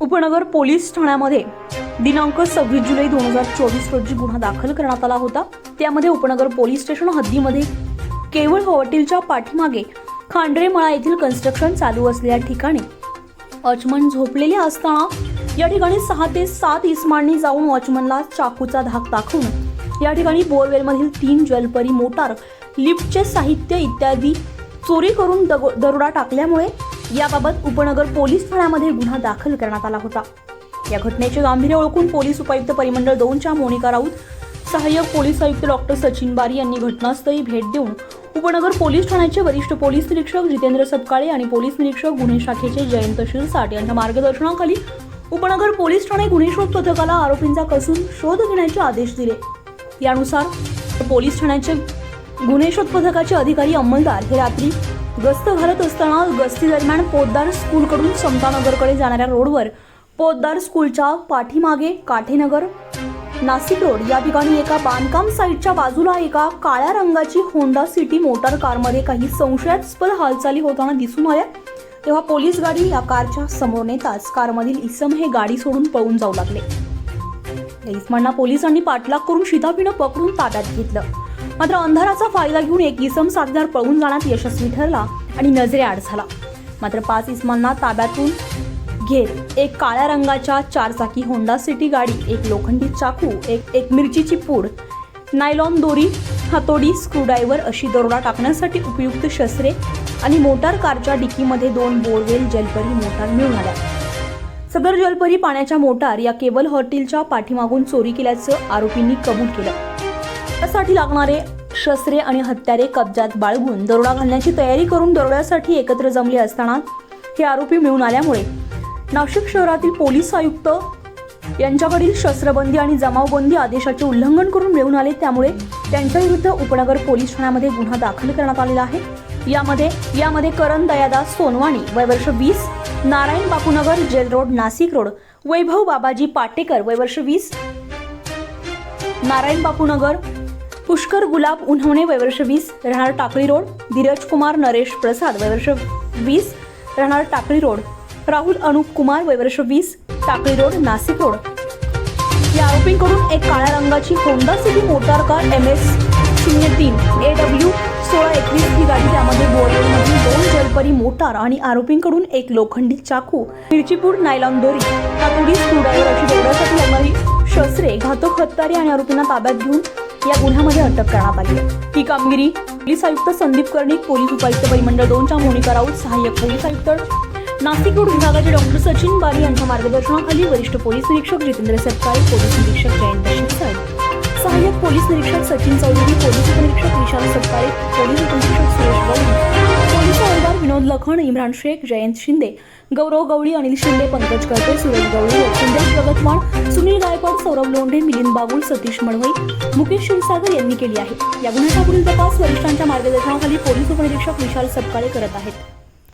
उपनगर पोलीस ठाण्यामध्ये दिनांक सव्वीस जुलै दोन हजार चोवीस रोजी गुन्हा दाखल करण्यात आला होता. त्यामध्ये उपनगर पोलीस स्टेशन हद्दीमध्ये केवळ हॉटेलच्या पाठीमागे खांडरेमळा येथील कन्स्ट्रक्शन चालू असलेल्या ठिकाणी वॉचमन झोपलेले असताना या ठिकाणी सहा ते सात इस्मांनी जाऊन वॉचमनला चाकूचा धाक दाखवून या ठिकाणी बोरवेलमधील तीन जलपरी मोटार लिफ्टचे साहित्य इत्यादी चोरी करून दगो- दरोडा टाकल्यामुळे याबाबत उपनगर पोलीस ठाण्यामध्ये गुन्हा दाखल करण्यात आला होता. या घटनेचे गांभीर्य ओळखून पोलीस उपायुक्त परिमंडळ दोनच्या मोनिका राऊत सहाय्यक पोलीस आयुक्त डॉक्टर सचिन बारी यांनी घटनास्थळी भेट देऊन उपनगर पोलीस ठाण्याचे वरिष्ठ पोलीस निरीक्षक जितेंद्र सपकाळे आणि पोलीस निरीक्षक गुन्हे शाखेचे जयंत शिरसाट यांच्या मार्गदर्शनाखाली उपनगर पोलीस ठाणे गुन्हे शोध पथकाला आरोपींचा कसून शोध घेण्याचे आदेश दिले. यानुसार पोलीस ठाण्याचे गुन्हे शोध पथकाचे अधिकारी अंमलदार हे रात्री गस्त घालत असताना गस्ती दरम्यान पोद्दार स्कूलकडून समतानगरकडे जाणाऱ्या रोडवर पोद्दार स्कूलच्या पाठीमागे काठेनगर नाशिक रोड या ठिकाणी एका बांधकाम साईटच्या बाजूला एका काळ्या रंगाची होंडा सिटी मोटार कारमध्ये काही संशयास्पद हालचाली होताना दिसून आल्या. तेव्हा पोलीस गाडी या कारच्या समोर नेताच कारमधील इसम हे गाडी सोडून पळून जाऊ लागले. इसमांना पोलिसांनी पाठलाग करून शिताफीनं पकडून ताब्यात घेतलं. मात्र अंधाराचा फायदा घेऊन एक इसम साथीदार पळून जाण्यात यशस्वी ठरला आणि नजरेआड झाला. मात्र पाच इसमांना ताब्यातून घेत एक काळ्या रंगाच्या चारचाकी होंडा सिटी गाडी एक लोखंडी चाकू एक एक मिरचीची पूड नायलॉन दोरी हातोडी स्क्रूड्रायव्हर अशी दरोडा टाकण्यासाठी उपयुक्त शस्त्रे आणि मोटार कारच्या डिकीमध्ये दोन बोरवेल जलपरी मोटार मिळून आल्या सदर जलपरी पाण्याच्या मोटार या केबल हॉटेलच्या पाठीमागून चोरी केल्याचं आरोपींनी कबूल केलं. त्यासाठी लागणारे शस्त्रे आणि हत्यारे कब्जात बाळगून दरोडा घालण्याची तयारी करून दरोड्यासाठी एकत्र जमले असताना हे आरोपी मिळून आल्यामुळे नाशिक शहरातील पोलीस आयुक्त यांच्याकडील शस्त्रबंदी आणि जमावबंदी आदेशाचे उल्लंघन करून मिळून आले. त्यामुळे त्यांच्या विरुद्ध उपनगर पोलीस ठाण्यामध्ये गुन्हा दाखल करण्यात आलेला आहे. यामध्ये यामध्ये करण दयादास सोनवाणी वय वर्ष वीस Narayan Bapunagar jail road Nashik road Vaibhav Babaji Patekar वय वर्ष वीस नारायण बापूनगर पुष्कर गुलाब उन्हवणे वैवर्ष वीस. राहणार टाकळी रोड धीरज कुमार नरेश प्रसाद वैवर्ष वीस. राहणार टाकळी रोड राहुल अनुप कुमार वैवर्ष वीस. Takli road Nashik road. या आरोपींकडून एक काळ्या रंगाची Honda City motor car M S शून्य तीन ए डब्ल्यू सोळा एकवीस ही गाडी त्यामध्ये बोरवेलमधील दोन जलपरी मोटार आणि आरोपींकडून एक लोखंडी चाकू. मिरचीपूर नायलॉन दोरी. हातोडी स्क्रूड्रायव्हर अशी दौऱ्यासाठी लागणारी शस्त्रे घातक हत्यारे आणि आरोपींना ताब्यात घेऊन या गुन्ह्यामध्ये अटक करण्यात आली आहे. ही कामगिरी पोलीस आयुक्त संदीप कर्णिक पोलीस उपायुक्त परिमंडळ दोनच्या मोनिका राऊत सहाय्यक पोलीस आयुक्त नाशिक रोड विभागाचे डॉक्टर सचिन बारी यांच्या मार्गदर्शनाखाली वरिष्ठ पोलीस निरीक्षक जितेंद्र सत्काळे पोलीस निरीक्षक जयंत शिरसाट सहाय्यक पोलीस निरीक्षक सचिन चौधरी पोलीस उपनिरीक्षक विशाल सत्काळे पोलीस उपनिरीक्षक सुरेश गवळी पोलीस विनोद लखन इम्रान शेख जयंत शिंदे गौरव गवळी अनिल शिंदे पंकज करते सुरेश गवळी शिंदे जगतवाण सुनील गायकवाड सौरभ लोंढे मिलिंद बागुल सतीश मडवई मुकेश क्षीरसागर यांनी केली आहे. या गुन्ह्याचा पुढील तपास वरिष्ठांच्या मार्गदर्शनाखाली पोलीस उपनिरीक्षक विशाल सपकाळे करत आहेत.